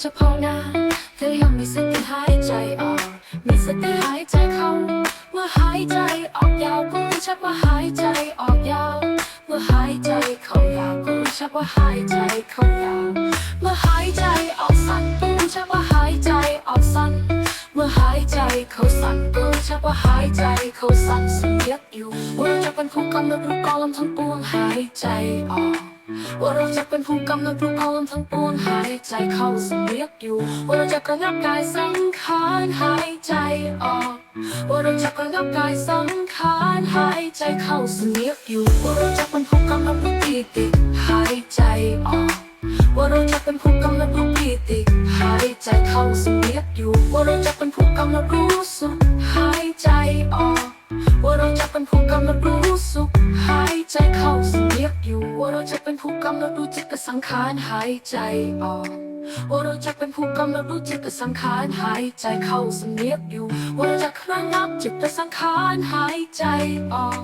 เฉพาะหน้าเธอยังมีสติหายใจออก มีสติหายใจเข้า เมื่อหายใจออกยาวก็รู้ชักว่าหายใจออกยาว เมื่อหายใจเข้ายาวก็รู้ชักว่าหายใจเข้ายาว เมื่อหายใจออกสั้นก็รู้ชักว่าหายใจออกสั้น เมื่อหายใจเข้าสั้นก็รู้ชักว่าหายใจเข้าสั้นสุดยอดอยู่รู้จักเป็นคู่กันเมื่อรู้กอลมทั้งปวงหายใจออก ว่าเราจะเป็นผู้กำหนดรู้กอลมทั้งปวงหายใจเข้าสเสียดอยู่ ว่าเราจะกระงับกายสังขารหายใจออก ว่าเราจะกระงับกายสังขารหายใจเข้าสเสียดอยู่ ว่าเราจะเป็นผู้กำหนดรู้ปีติหายใจออก ว่าเราจะเป็นผู้กำหนดรู้ปีติหายใจเข้าสเสียดอยู่ ว่าเราจะเป็นผู้กำหนดรู้สุขหายใจออก ว่าเราจะเป็นผู้กำหนดรู้สุขหายใจเข้าเสียดอยู่ว่าเราจะเป็นผู้กำหนดรู้จิตกับสังขารหายใจออกว่าเราจะเป็นผู้กำหนดรู้จิตกับสังขารหายใจเข้าเสียดอยู่ว่าเราจะเครั้งนับจิตกับสังขารหายใจออก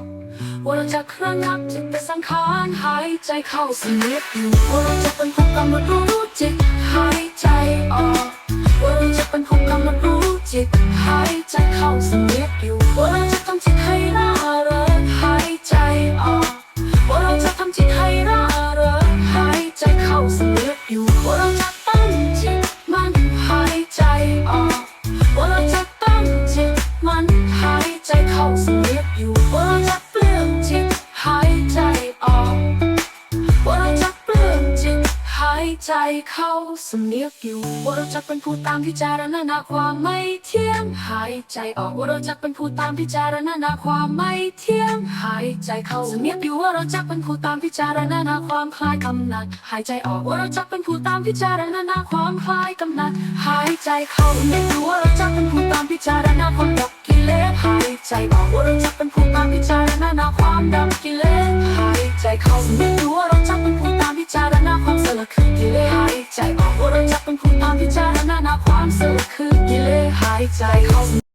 ว่าเราจะเครั้งนับจิตกับสังขารหายใจเข้าเสียดอยู่ว่าเราจะเป็นผู้กำหนดรู้จิตหายใจออกว่าเราจะเป็นผู้กำหนดรู้จิตหายใจเข้าสียดอยู่ว่ ใจเข้าสำเนียกอยู่ ว่าเราจะเป็นผู้ตามพิจารณาความไม่เที่ยงหายใจออกว่าเราจะเป็นผู้ตามพิจารณาความไม่เที่ยงหายใจเข้าสำเนียกอยู่ว่าเราจะเป็นผู้ตามพิจารณาความคลายกำหนัดหายใจออกว่าเราจะเป็นผู้ตามพิจารณาความคลายกำหนัดหายใจเข้าสำเนียกอยู่ว่าเราจะเป็นผู้ตามพิจารณาความดับกิเลสหายใจออกว่าเราจะเป็นผู้ตามพิจารณาความดับกิเลสหายใจเข้าสำเนียกอยู่ว่าเรา กว่เราจะเป็นผู้ตามพิจารณาความสละคือกิเลสหายใจเข้า